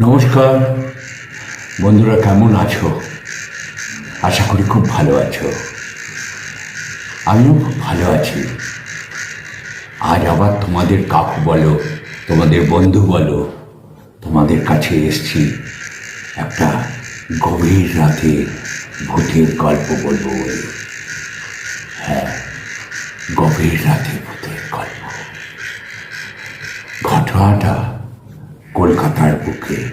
নমস্কার। বন্ধুরা, কেমন আছো? আশা করি খুব ভালো আছো। আমিও খুব ভালো আছি। আজ আবার তোমাদের কাকু বলো, তোমাদের বন্ধু বলো, তোমাদের কাছে এসছি একটা গভীর রাতে ভূতের গল্প বলব বলে। হ্যাঁ গভীর রাতে ভূতের গল্প। ঘটনাটা কলকাতার বুকে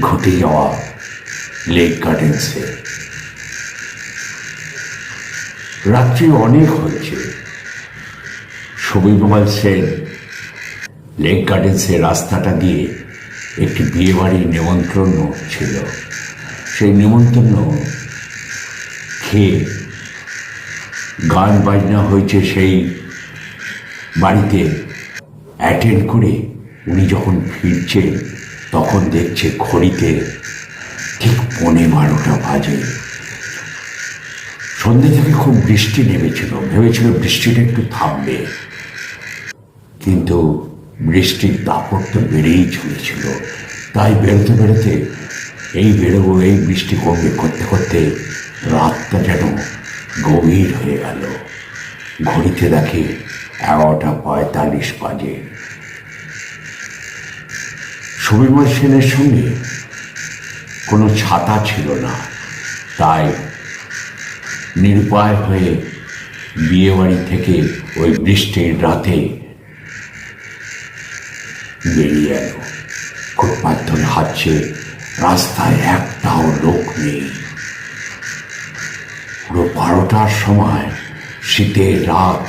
ঘটে যাওয়া লেক গার্ডেন্সে। রাত্রি অনেক হয়েছে। ছবিমল সেন লেক গার্ডেন্সের রাস্তাটা দিয়ে একটি বিয়েবাড়ির নিমন্ত্রণ ছিল। সেই নিমন্ত্রণ খেয়ে গান বাজনা হয়েছে সেই বাড়িতে। অ্যাটেন্ড করে উনি যখন ফিরছেন, তখন দেখছে ঘড়িতে ঠিক পৌনে বারোটা বাজে। সন্ধ্যে থেকে খুব বৃষ্টি নেমেছিল, ভেবেছিল বৃষ্টিটা একটু থামবে। কিন্তু বৃষ্টির দাপট তো বেড়েই চলেছিল। তাই বেরোতে বেরোতে এই বেরোবো, এই বৃষ্টি কমবে করতে করতে রাতটা যেন গভীর হয়ে গেল। ঘড়িতে দেখে এগারোটা পঁয়তাল্লিশ বাজে। সুবিমল সেনের সঙ্গে কোনো ছাতা ছিল না। তাই নিরুপায় হয়ে বিয়েবাড়ি থেকে ওই বৃষ্টির রাতে বেরিয়ে এলো। ফুটপাথ ধরে হাঁটছে, রাস্তায় একটাও লোক নেই। পুরো বারোটার সময়, শীতের রাত,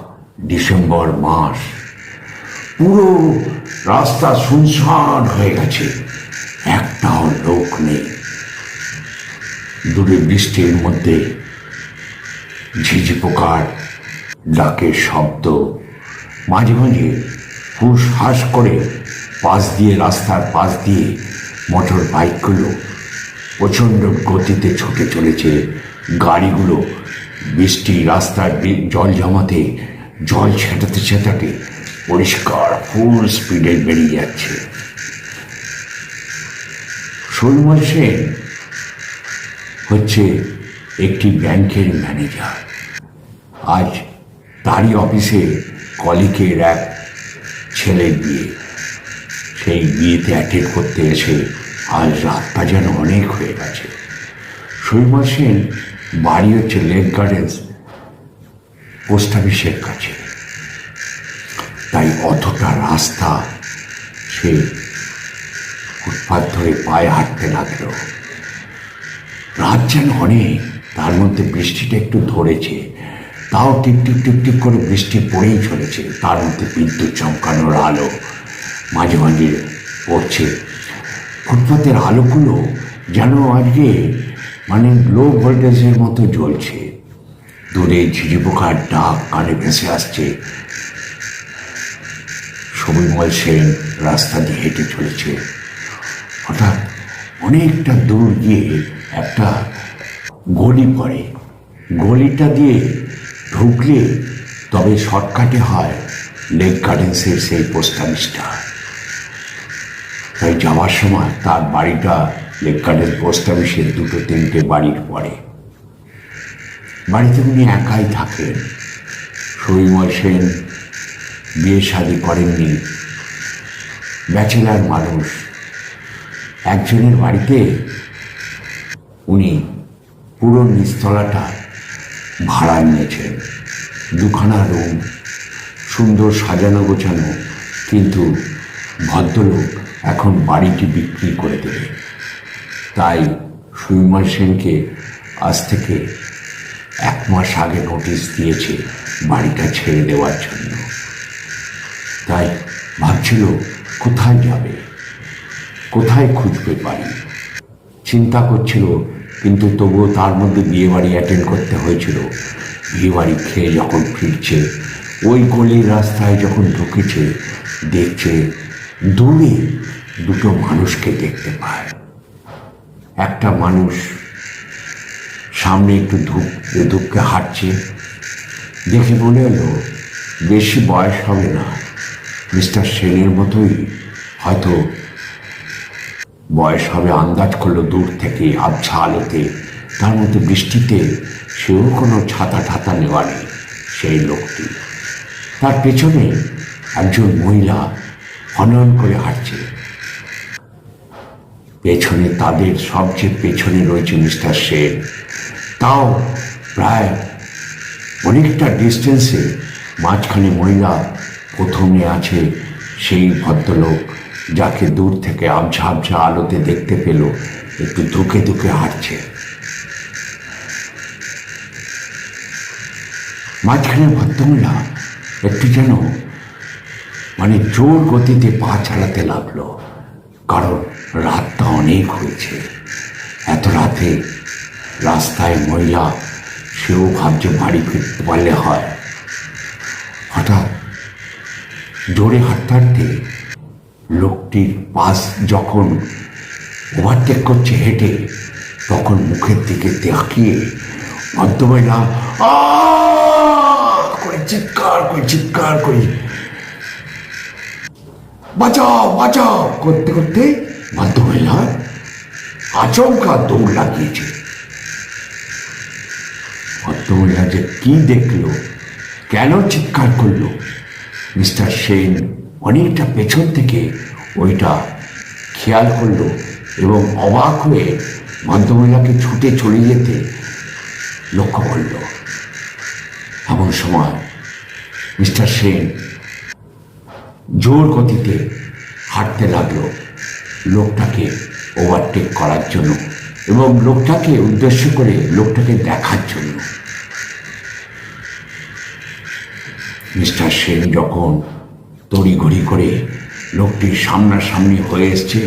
ডিসেম্বর মাস, পুরো রাস্তা শুনশান হয়ে গেছে। একটাও লোক নেই। দূরে বৃষ্টির মধ্যে ঝিঝি পোকার ডাকের শব্দ মাঝে মাঝে হুস হাস করে পাশ দিয়ে, রাস্তার পাশ দিয়ে মোটর বাইকগুলো প্রচণ্ড গতিতে ছুটে চলেছে। গাড়িগুলো বৃষ্টি, রাস্তার জল জমাতে, জল ছেটাতে ছেটাতে পরিষ্কার ফুল স্পিডে বেরিয়ে যাচ্ছে। সলমল সেন হচ্ছে একটি ব্যাংকের ম্যানেজার। আজ তারই অফিসে কলিকের এক ছেলের বিয়ে। সেই বিয়েতে অ্যাটেন্ড করতে এসে আজ রাতটা যেন অনেক হয়ে গেছে। সৈমল সেন বাড়ি হচ্ছে লেক গার্ডেন্স, পোস্ট অফিসের কাছে। তাই অতটা রাস্তা সে ফুটপাত ধরে পায়ে হাঁটতে লাগল। রাত যেন অনেক, তার মধ্যে বৃষ্টিটা একটু ধরেছে। তাও টিপ টিপ টিপ টিপ করে বৃষ্টি পড়েই চলেছে। তার মধ্যে বিদ্যুৎ চমকানোর আলো মাঝে মাঝে পড়ছে। ফুটপাতের আলোগুলো যেন আজকে মানে লো ভোল্টেজের মতো জ্বলছে। দূরে ঝিঝি পোকার ডাক কানে ভেসে আসছে। সবিমল সেন রাস্তা দিয়ে হেঁটে চলেছে। হঠাৎ অনেকটা দূর গিয়ে একটা গলি পড়ে। গলিটা দিয়ে ঢুকলে তবে শর্টকাটে হয় লেক গার্ডেন্সের সেই পোস্ট অফিসটা তাই যাওয়ার সময় তার বাড়িটা লেক গার্ডেন পোস্ট অফিসের দুটো তিনটে বাড়ির পরে বাড়িতে উনি একাই থাকেন। সৈমল সেন বিয়ে শাদি করেননি। ব্যাচেলার মানুষ। একজনের বাড়িতে উনি পুরো নিস্তলাটা ভাড়া নিয়েছেন। দুখানা রুম, সুন্দর সাজানো গোছানো, কিন্তু ভদ্রলোক এখন বাড়িটি বিক্রি করে দেবে। তাই সুইমার সেনকে আজ থেকে এক মাস আগে নোটিশ দিয়েছে বাড়িটা ছেড়ে দেওয়ার জন্য। তাই ভাবছিল, কোথায় যাবে? কোথায় খুঁজবে বাড়ি? চিন্তা করছিল, কিন্তু তবুও তার মধ্যে বিয়ে বাড়ি অ্যাটেন্ড করতে হয়েছিল। বিয়ে বাড়ি খেয়ে যখন ফিরছে, ওই গলির রাস্তায় যখন ঢুকেছে, দেখছে দূরে দুটো মানুষকে দেখতে পায়। একটা মানুষ সামনে একটু ধূপ ধূপকে হাঁটছে, দেখে মনে হলো, বেশি বয়স হবে না। মিস্টার সেনের মতোই হয়তো বয়স হবে, আন্দাজ করল দূর থেকে আবছা আলোতে তার মধ্যে বৃষ্টিতে সেও কোনো ছাতা ঠাতা নেওয়া নেই, সেই লোকটি। তার পেছনে একজন মহিলা হনন করে হাঁটছে। পেছনে তাদের সবচেয়ে পেছনে রয়েছে মিস্টার সেন। তাও প্রায় অনেকটা ডিস্টেন্সে মাঝখানে মহিলা প্রথমে আছে সেই ভদ্রলোক যাকে দূর থেকে আবঝা আবঝা আলোতে দেখতে পেল, একটু ধুকে ধুকে হাঁটছে। মাঝখানে ভদ্রমহিলা একটু যেন মানে জোর গতিতে পা চালাতে লাগল, কারণ রাতটা অনেক হয়েছে। এত রাতে রাস্তায় মহিলা সেও ভাবছে বাড়ি ফিরতে পারলে হয়। হঠাৎ জোরে হাঁটতে হাঁটতে লোকটির পাশ যখন ওভারটেক করছে হেঁটে, তখন মুখের দিকে তাকিয়ে "আহ!" করে চিৎকার করে চিৎকার করে বাঁচাও বাঁচাও করতে করতে ভদ্রমহিলা আচমকা দৌড় লাগিয়েছে ভদ্রমহিলা যে কি দেখল, কেন চিৎকার করল মিস্টার সেন অনেকটা পেছন থেকে ওইটা খেয়াল করল এবং অবাক হয়ে ভদ্রমহিলাকে ছুটে চলে যেতে লক্ষ্য করল। এমন সময় মিস্টার সেন জোর গতিতে হাঁটতে লাগল লোকটাকে ওভারটেক করার জন্য এবং লোকটাকে উদ্দেশ্য করে লোকটাকে দেখার জন্য। মিস্টার সেন যখন তড়িঘড়ি করে লোকটির সামনাসামনি হয়ে এসছে,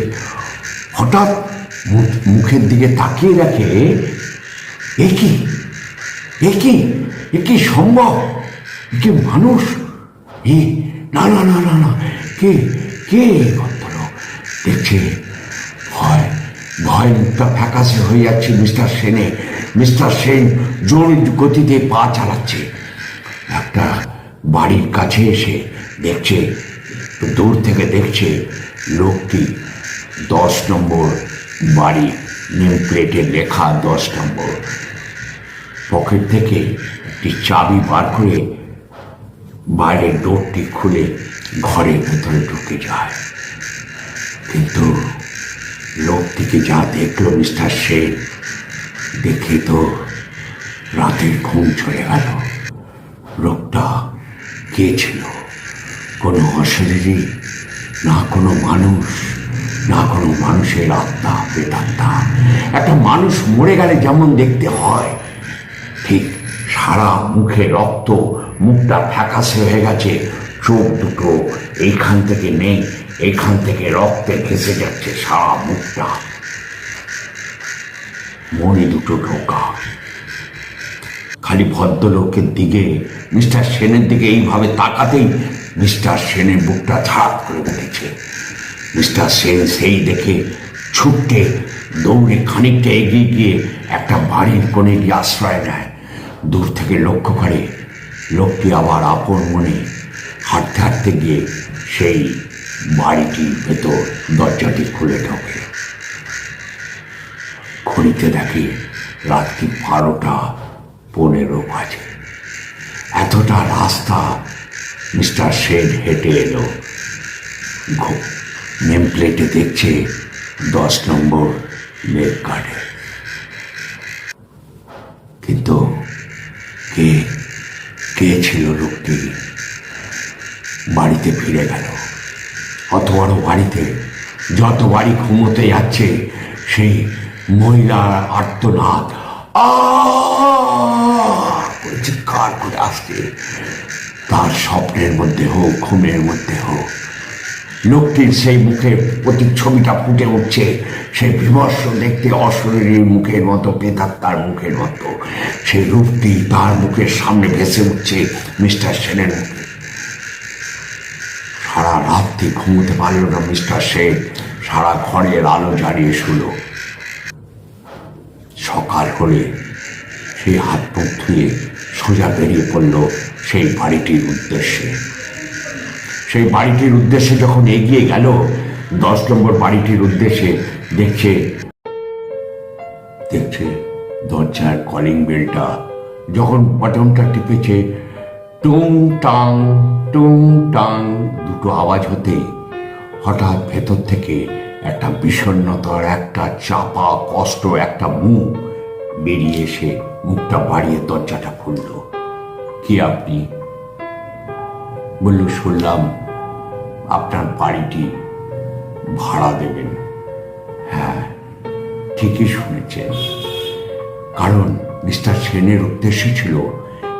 হঠাৎ মুখের দিকে তাকিয়ে দেখে, এ কি? এ কি? এ কি সম্ভব? এ কি মানুষ? এ, না না না না না, কে কে ভদ্রলোক? দেখছে ভয় ভয় মুখটা ফ্যাকাশে হয়ে যাচ্ছে মিস্টার সেনে। মিস্টার সেন জোর গতিতে পা চালাচ্ছে। বাড়ির কাছে এসে দেখছে, দূর থেকে দেখছে লোকটি দশ নম্বর বাড়ি নেম প্লেটে লেখা দশ নম্বর। পকেট থেকে একটি চাবি বার করে বাইরের ডোরটি খুলে ঘরের ভেতরে ঢুকে যায়। কিন্তু লোকটিকে যা দেখল মিস্টার সেন দেখে তো রাতের ঘুম চলে গেল। লোকটা কে ছিল? কোনো অশরীরী, না কোনো মানুষ, না কোনো মানুষের আত্মা প্রেতাত্মা একটা মানুষ মরে গেলে যেমন দেখতে হয়, ঠিক সারা মুখে রক্ত, মুখটা ফ্যাকাশে হয়ে গেছে, চোখ দুটো এইখান থেকে নেই এখান থেকে রক্তে ভেসে যাচ্ছে সারা মুখটা। মনে দুটো ঢোকা। খালি ভদ্রলোকের দিকে, মিস্টার সেনের দিকে এইভাবে তাকাতেই মিস্টার সেনের বুকটা ঝাঁপ করে উঠেছে মিস্টার সেন সেই দেখে ছুটতে দৌড়ে খানিকটা এগিয়ে গিয়ে একটা বাড়ির কোণে গিয়ে আশ্রয় নেয়। দূর থেকে লক্ষ্য করে লোকটি আবার আপন মনে হাঁটতে হাঁটতে গিয়ে সেই বাড়িটির ভেতর দরজাটি খুলে ঢোকে। ঘড়িতে দেখে রাত্রি বারোটা পনেরো বাজে। এতটা রাস্তা মিস্টার সেন হেঁটে এলো। নেম প্লেটে দেখছে দশ নম্বর লেক গার্ডে কিন্তু কে কে ছিল লোকটি? বাড়িতে ফিরে গেল। বড় বাড়িতে যত বাড়ি ঘুমোতে যাচ্ছে সেই মহিলার আর্তনাদ। আহ করে, চিৎকার করে আসছে। তার স্বপ্নের মধ্যে হোক, ঘুমের মধ্যে হোক, লোকটির সেই মুখের প্রতিচ্ছবিটা ফুটে উঠছে। সেই বিমর্ষ দেখতে অশরীরীর মুখের মতো পেতাত্তার মুখের মতো। সেই রূপটি তার মুখের সামনে ভেসে উঠছে মিস্টার সেনের মুখে। সারা রাত্রি ঘুমোতে পারল না মিস্টার সেন। সারা ঘরের আলো জ্বালিয়ে শুলো। সকাল হলে সেই হাত মুখ ধুয়ে সোজা বেরিয়ে পড়ল সেই বাড়িটির উদ্দেশ্যে। সেই বাড়িটির উদ্দেশ্যে যখন এগিয়ে গেল, দশ নম্বর বাড়িটির উদ্দেশ্যে দেখছে দেখছে দরজার কলিং বেলটা যখন বাটনটা টিপেছে টুং টাং টুং টাং দুটো আওয়াজ হতেই হঠাৎ ভেতর থেকে একটা বিষণ্ণতার, একটা চাপা কষ্ট, একটা মুখ বেরিয়ে এসে মুখটা বাড়িয়ে দরজাটা খুলল। কি আপনি? বলল, শুনলাম আপনার বাড়িটি ভাড়া দেবেন। হ্যাঁ ঠিকই শুনেছেন। কারণ মিস্টার সেনের উদ্দেশ্য ছিল,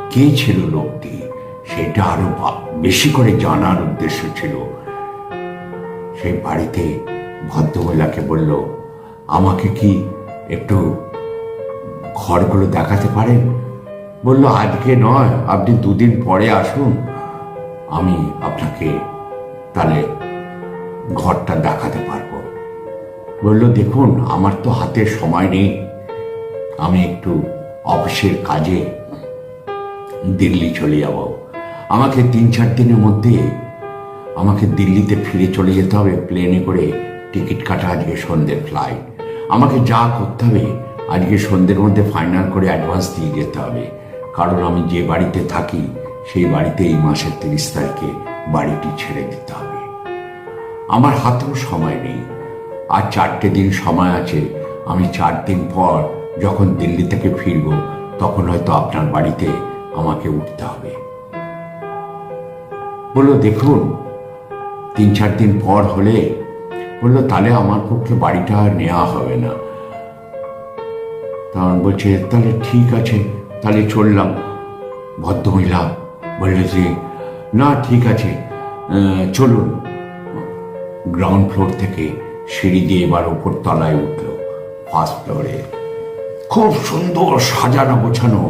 কে ছিল লোকটি সেটা আরও বেশি করে জানার উদ্দেশ্য ছিল। সেই বাড়িতে ভদ্রমহিলাকে বলল, আমাকে কি একটু ঘরগুলো দেখাতে পারেন? বলল, আজকে নয়, আপনি দুদিন পরে আসুন। আমি আপনাকে তাহলে ঘরটা দেখাতে পারব। বলল, দেখুন, আমার তো হাতে সময় নেই। আমি একটু অফিসের কাজে দিল্লি চলে যাব। আমাকে তিন চার দিনের মধ্যে আমাকে দিল্লিতে ফিরে চলে যেতে হবে। প্লেনে করে টিকিট কাটা আজকে সন্ধ্যের ফ্লাইট। আমাকে যা করতে হবে আজকে সন্ধ্যের মধ্যে ফাইনাল করে অ্যাডভান্স দিয়ে যেতে হবে। কারণ আমি যে বাড়িতে থাকি, সেই বাড়িতে এই মাসের তিরিশ তারিখে বাড়িটি ছেড়ে দিতে হবে। আমার হাতেও সময় নেই। আর চারটে দিন সময় আছে। আমি চার দিন পর যখন দিল্লি থেকে ফিরব, তখন হয়তো আপনার বাড়িতে আমাকে উঠতে হবে। বলল, দেখুন, তিন চার দিন পর হলে? বলল, তাহলে আমার পক্ষে বাড়িটা আর নেওয়া হবে না। তখন বলছে, তাহলে ঠিক আছে, তাহলে চললাম। ভদ্রমহিলা বললে যে, না, ঠিক আছে চলুন। গ্রাউন্ড ফ্লোর থেকে সিঁড়ি দিয়ে এবার উপর তলায় উঠল, ফার্স্ট ফ্লোরে। খুব সুন্দর সাজানো গোছানো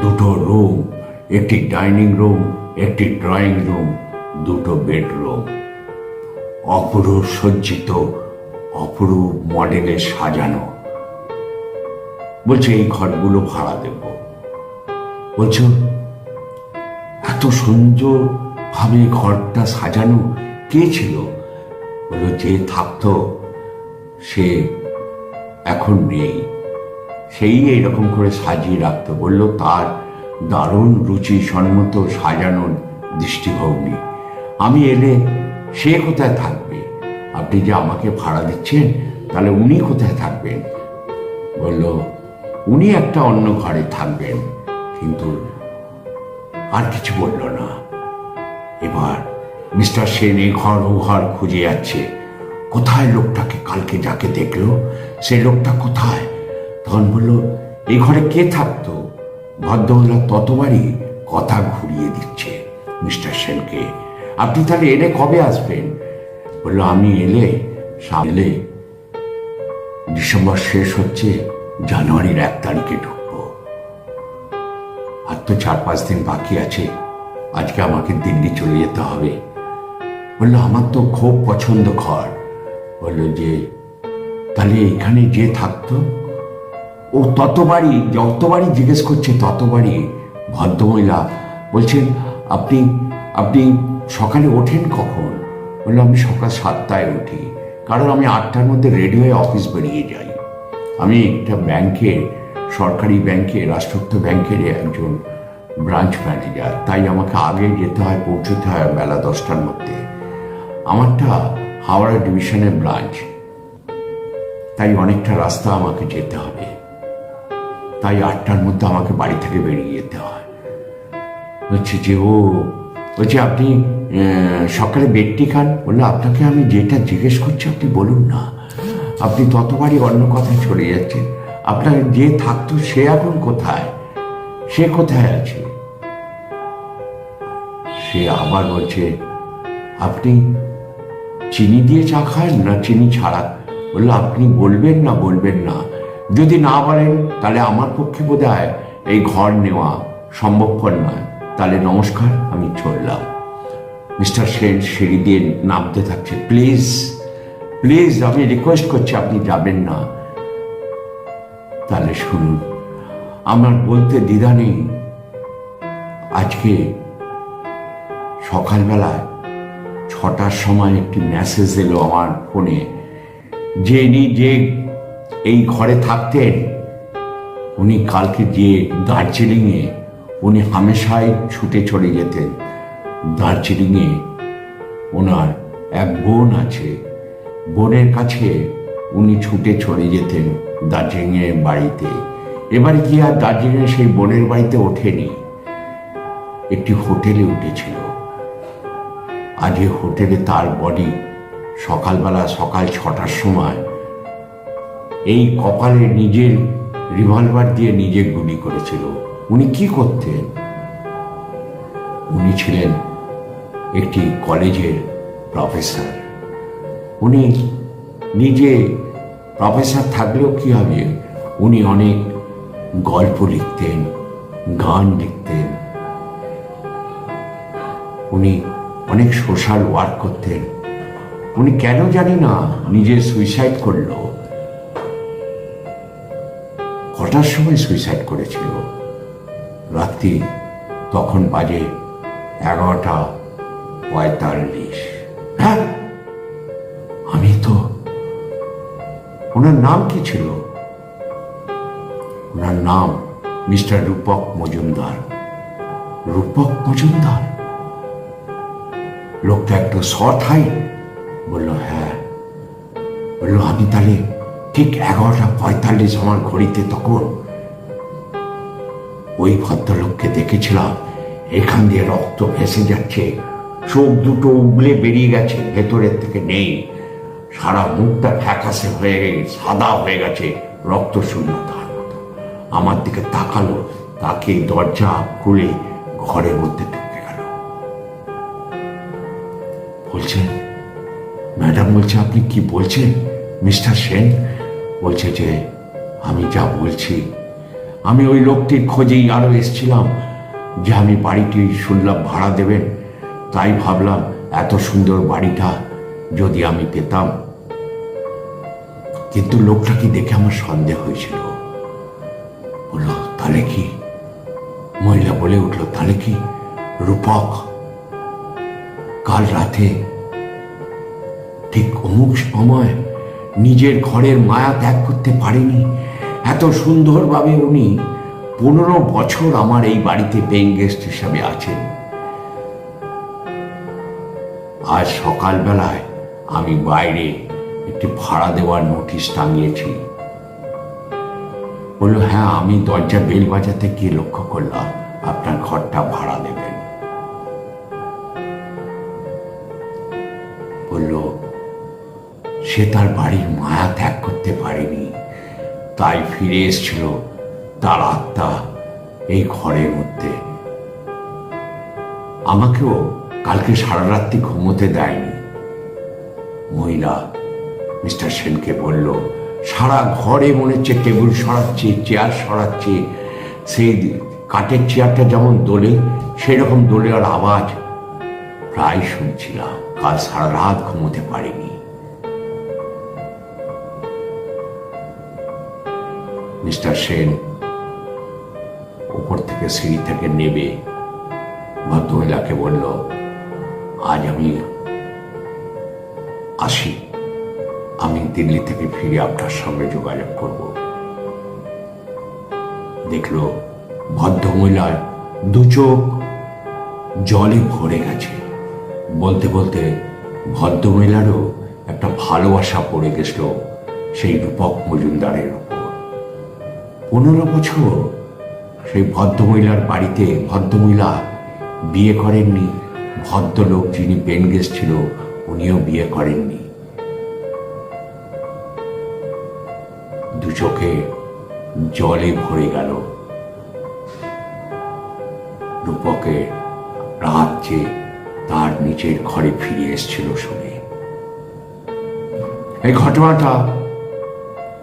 দুটো রুম, একটি ডাইনিং রুম, একটি ড্রয়িং রুম, দুটো বেডরুম। অপরূপ সজ্জিত অপরূপ মডেলে সাজানো। বলছে, এই ঘরগুলো ভাড়া দেব। বলছো, এত সুন্দর ভাবে ঘরটা সাজানো। কে ছিল? বলল, যে থাকতো, সে এখন নেই। সেই এইরকম করে সাজিয়ে রাখতো বলল, তার দারুণ রুচি সম্মত সাজানোর দৃষ্টিভঙ্গি। আমি এলে সে কোথায় থাকবে? আপনি যে আমাকে ভাড়া দিচ্ছেন, তাহলে উনি কোথায় থাকবেন? বলল উনি একটা অন্য ঘরে থাকবেন। কিন্তু আর কিছু বলল না। এবার মিস্টার সেন এই ঘর ও ঘর খুঁজে যাচ্ছে। কোথায় লোকটাকে কালকে যাকে দেখল? সেই লোকটা কোথায়? তখন বলল এই ঘরে কে থাকতো? ভদ্রমহিলা ততবারই কথা ঘুরিয়ে দিচ্ছে মিস্টার সেনকে আপনি তাহলে এলে কবে আসবেন? বলল, আমি এলে সামলে ডিসেম্বর শেষ হচ্ছে জানুয়ারির এক তারিখে ঢুকবো। আর তো চার পাঁচ দিন বাকি আছে, আজকে আমাকে দিল্লি চলে যেতে হবে। বলল, আমার তো খুব পছন্দ ঘর। বলল যে, তাহলে এখানে যে থাকতো? ও ততবারই, যতবারই জিজ্ঞেস করছে ততবারই ভদ্রমহিলা বলছেন, আপনি আপনি সকালে ওঠেন কখন? বলল, আমি সকাল সাতটায় উঠি, কারণ আমি আটটার মধ্যে রেডি হয়ে অফিস বেরিয়ে যাই। আমি একটা ব্যাংকে, সরকারি ব্যাংকে, রাষ্ট্রায়ত্ত ব্যাংকের একজন ব্রাঞ্চ ম্যানেজার, তাই আমাকে আগে যেতে হয়, পৌঁছতে হয় বেলা দশটার মধ্যে। আমারটা হাওড়া ডিভিশনের ব্রাঞ্চ। তাই অনেকটা রাস্তা আমাকে যেতে হবে। তাই আটটার মধ্যে আমাকে বাড়ি থেকে বেরিয়ে যেতে হয়। বলছে যে, ও, বলছে আপনি সকালে বেডটি খান? বলল, আপনাকে আমি যেটা জিজ্ঞেস করছি আপনি বলুন না। আপনি ততবারই অন্য কথায় চলে যাচ্ছেন। আপনার যে থাকতো সে এখন কোথায়? সে কোথায় আছে? সে আবার বলছে, আপনি চিনি দিয়ে চা খান না চিনি ছাড়া? বলল, আপনি বলবেন না বলবেন না। যদি না বলেন, তাহলে আমার পক্ষে বোধ এই ঘর নেওয়া সম্ভবপর নয়। তাহলে নমস্কার, আমি চললাম। মিস্টার সেন সিঁড়ি দিয়ে নামতে থাকছে। প্লিজ প্লিজ, আমি রিকোয়েস্ট করছি, আপনি যাবেন না। তাহলে শুনুন, আমার বলতে দ্বিধা নেই। আজকে সকালবেলায় ছটার সময় একটি মেসেজ এলো আমার ফোনে যে ইনি যে এই ঘরে থাকতেন, উনি কালকে গিয়ে দার্জিলিংয়ে, উনি হামেশাই ছুটে চলে যেতেন। দার্জিলিংয়ে ওনার এক বোন আছে বোনের কাছে উনি ছুটে চলে যেতেন দার্জিলিংয়ের বাড়িতে। এবার কি আর দার্জিলিংয়ে সেই বোনের বাড়িতে ওঠেনি। একটি হোটেলে উঠেছিল। আজ এই হোটেলে তার বডি সকালবেলা সকাল ছটার সময় এই কপালে নিজের রিভলভার দিয়ে নিজে গুলি করেছিল। উনি কি করতেন? উনি ছিলেন একটি কলেজের প্রফেসর। উনি নিজে প্রফেসর থাকলেও কি হবে? উনি অনেক গল্প লিখতেন, গান লিখতেন। উনি অনেক সোশ্যাল ওয়ার্ক করতেন। উনি কেন জানি না নিজে সুইসাইড করল। কটার সময় সুইসাইড করেছিল? রাত্রি তখন বাজে এগারোটা পঁয়তাল্লিশ। ওনার নাম কি ছিল? ওনার নাম মিস্টার রূপক মজুমদার। রূপক মজুমদার? লোকটা একটু শর্ট হাইট বলল হ্যাঁ। বলল আমি তাহলে ঠিক এগারোটা পঁয়তাল্লিশ আমার ঘড়িতে তখন ওই ভদ্রলোককে দেখেছিলাম। এখান দিয়ে রক্ত ভেসে যাচ্ছে। চোখ দুটো উগলে বেরিয়ে গেছে। ভেতরের থেকে নেই। সারা মুখটা ফ্যাকাসে হয়ে সাদা হয়ে গেছে, রক্ত শূন্যতার মতো। আমার দিকে তাকালো তাকে দরজা খুলে ঘরের মধ্যে ঢুকে গেল। বলছেন ম্যাডাম বলছে, আপনি কি বলছেন, মিস্টার সেন? বলছে যে, আমি যা বলছি। আমি ওই লোকটির খোঁজেই আরও এসেছিলাম যে, আমি বাড়িটি শুনলাম, ভাড়া দেবেন। তাই ভাবলাম, এত সুন্দর বাড়িটা যদি আমি পেতাম। কিন্তু লোকটাকে দেখে আমার সন্দেহ হয়েছিল? বলল, তাহলে কি? মহিলা বলে উঠল, তাহলে কি? রূপক, কাল রাতে ঠিক অমুক সময় নিজের ঘরের মায়া ত্যাগ করতে পারেনি। এত সুন্দরভাবে উনি পনেরো বছর আমার এই বাড়িতে পেইং গেস্ট হিসাবে আছেন। আজ সকালবেলায় আমি বাইরে একটি ভাড়া দেওয়ার নোটিশ টাঙিয়েছি। বলল হ্যাঁ আমি দরজা বেল বাজাতে গিয়ে লক্ষ্য করলাম, আপনার ঘরটা ভাড়া দেবেন। বলল, সে তার বাড়ির মায়া ত্যাগ করতে পারেনি। তাই ফিরে এসেছিল তার আত্মা এই ঘরের মধ্যে। আমাকেও কালকে সারা রাত্রি ঘুমোতে দেয়নি। মহিলা, মিস্টার সেনকে বলল, সারা ঘরে মনে হচ্ছে টেবিল সরাচ্ছে, চেয়ার সরাচ্ছে। সেই কাঠের চেয়ারটা যেমন দোলে সেরকম দোলের আওয়াজ প্রায় শুনছিলাম। কাল সারা রাত ঘুমোতে পারিনি। মিস্টার সেন উপর থেকে সিঁড়ি থেকে নেবে, ভদ্রমহিলাকে বলল, আজ আমি আসি। আমি দিল্লি থেকে ফিরে আপনার সঙ্গে যোগাযোগ করব। দেখল ভদ্রমহিলার দু চোখ জলে ভরে গেছে। বলতে বলতে ভদ্রমহিলারও একটা ভালোবাসা পড়ে গেছিল সেই রূপক মজুমদারের উপর পনেরো বছর সেই ভদ্রমহিলার বাড়িতে ভদ্রমহিলা বিয়ে করেননি। ভদ্রলোক যিনি পেন গেস্ট ছিল, উনিও বিয়ে করেননি। দু চোখে জলে ভরে গেল। রূপকের রাত যে তার নিচের ঘরে ফিরে এসেছিল শুনে। এই ঘটনাটা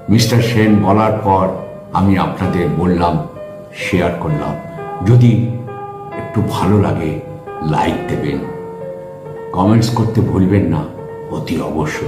মিস্টার সেন বলার পর আমি আপনাদের বললাম, শেয়ার করলাম। যদি একটু ভালো লাগে, লাইক দেবেন। কমেন্টস করতে ভুলবেন না, অতি অবশ্যই।